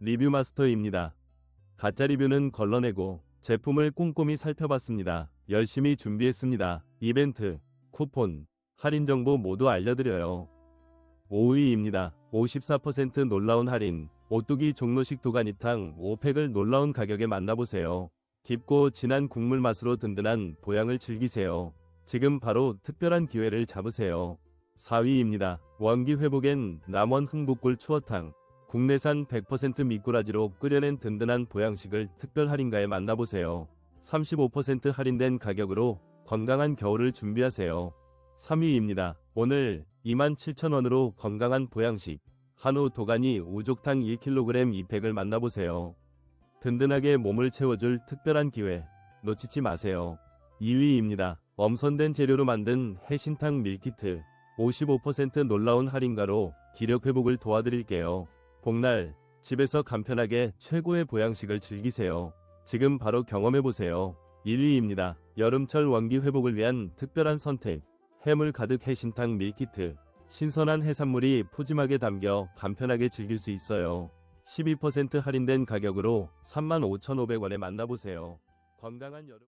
리뷰 마스터입니다. 가짜 리뷰는 걸러내고 제품을 꼼꼼히 살펴봤습니다. 열심히 준비했습니다. 이벤트, 쿠폰, 할인 정보 모두 알려드려요. 5위입니다. 54% 놀라운 할인, 오뚜기 종로식 도가니탕 5팩을 놀라운 가격에 만나보세요. 깊고 진한 국물 맛으로 든든한 보양을 즐기세요. 지금 바로 특별한 기회를 잡으세요. 4위입니다. 원기 회복엔 남원 흥북굴 추어탕. 국내산 100% 미꾸라지로 끓여낸 든든한 보양식을 특별 할인가에 만나보세요. 35% 할인된 가격으로 건강한 겨울을 준비하세요. 3위입니다. 오늘 27,000원으로 건강한 보양식 한우 도가니 우족탕 1kg 2팩을 만나보세요. 든든하게 몸을 채워줄 특별한 기회 놓치지 마세요. 2위입니다. 엄선된 재료로 만든 해신탕 밀키트 55% 놀라운 할인가로 기력 회복을 도와드릴게요. 복날 집에서 간편하게 최고의 보양식을 즐기세요. 지금 바로 경험해보세요. 1위입니다. 여름철 원기 회복을 위한 특별한 선택. 해물 가득 해신탕 밀키트. 신선한 해산물이 푸짐하게 담겨 간편하게 즐길 수 있어요. 12% 할인된 가격으로 35,500원에 만나보세요. 건강한 여름